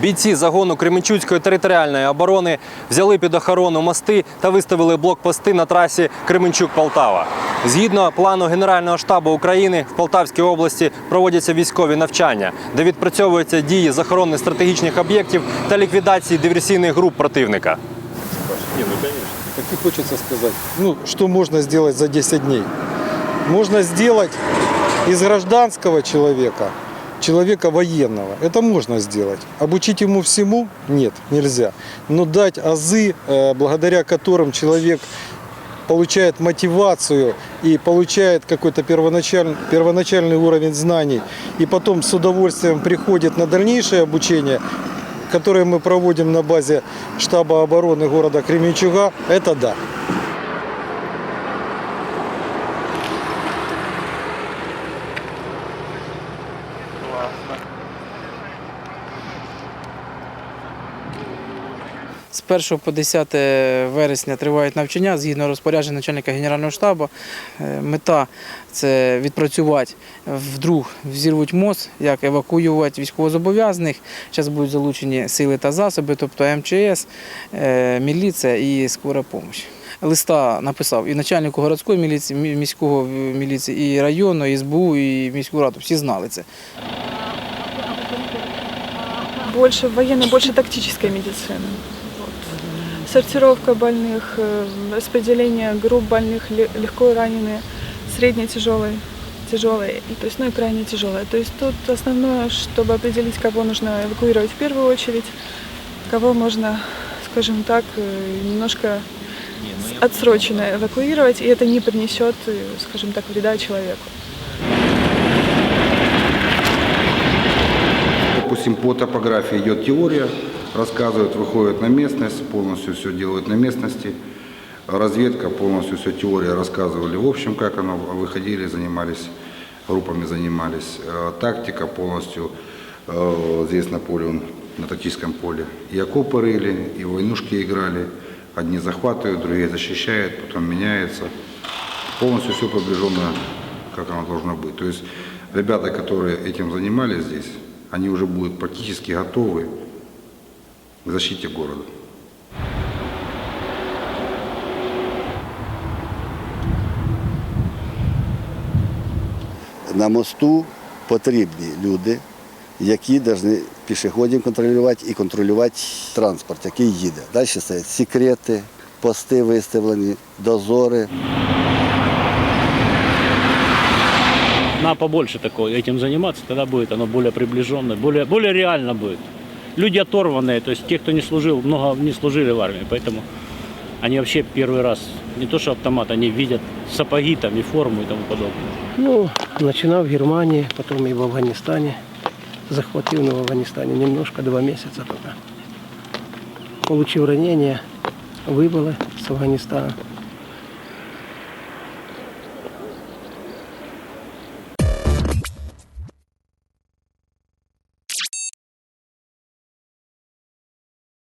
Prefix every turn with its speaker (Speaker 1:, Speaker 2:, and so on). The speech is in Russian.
Speaker 1: Бійці загону Кременчуцької територіальної оборони взяли під охорону мости та виставили блокпости на трасі Кременчук-Полтава. Згідно плану Генерального штабу України в Полтавській області проводяться військові навчання, де відпрацьовуються дії з охорони стратегічних об'єктів та ліквідації диверсійних груп противника.
Speaker 2: Так и хочется сказать, ну, что можно сделать за 10 дней? Можно сделать из гражданского человека человека военного. Это можно сделать. Обучить ему всему? Нет, нельзя. Но дать азы, э, благодаря которым человек получает мотивацию и получает какой-то первоначальный, первоначальный уровень знаний, и потом с удовольствием приходит на дальнейшее обучение, которое мы проводим на базе штаба обороны города Кременчуга, это да.
Speaker 3: З 1 по 10 вересня тривають навчання згідно розпорядження начальника Генерального штабу. Е, Мета це відпрацювати вдруг взірвуть мост, як евакуювати військовозобов'язаних. Зараз будуть залучені сили та засоби, тобто МЧС, е, міліція і скора допомога. Листа написав і начальнику городської міліції, мі- міського міліції, і району, і СБУ, і міську раду. Всі знали це.
Speaker 4: больше военной, больше тактической медицины. Вот. Сортировка больных, э, распределение групп больных, ле- легко раненые, средне тяжелые, тяжелые, и, то есть, ну и крайне тяжелые. То есть тут основное, чтобы определить, кого нужно эвакуировать в первую очередь, кого можно, скажем так, э, немножко отсроченно эвакуировать, и это не принесет, э, скажем так, вреда человеку.
Speaker 5: Допустим, по топографии идет теория, рассказывают, выходят на местность, полностью все делают на местности. Разведка, полностью все теория рассказывали в общем, как оно, выходили, занимались, группами занимались. Э, Тактика полностью э, здесь на поле, на тактическом поле. И окопы рыли, и войнушки играли. Одни захватывают, другие защищают, потом меняется. Полностью все приближенно, как оно должно быть. То есть ребята, которые этим занимались здесь, они уже будут практически готовы к защите города.
Speaker 6: на мосту потрібні люди, які повинні пішоходів контролювати і контролювати транспорт, який їде. Далі стоять секрети, пости виставлені, дозори.
Speaker 7: Надо побольше такого этим заниматься, тогда будет оно более приближенно, более, более реально будет. Люди оторванные, то есть те, кто не служил, много не служили в армии, поэтому они вообще первый раз, не то что автомат, они видят сапоги там и форму и тому подобное.
Speaker 8: Ну, начинал в Германии, потом и в Афганистане. Захватил в Афганистане немножко, два месяца только. Получил ранение, выбыло с Афганистана.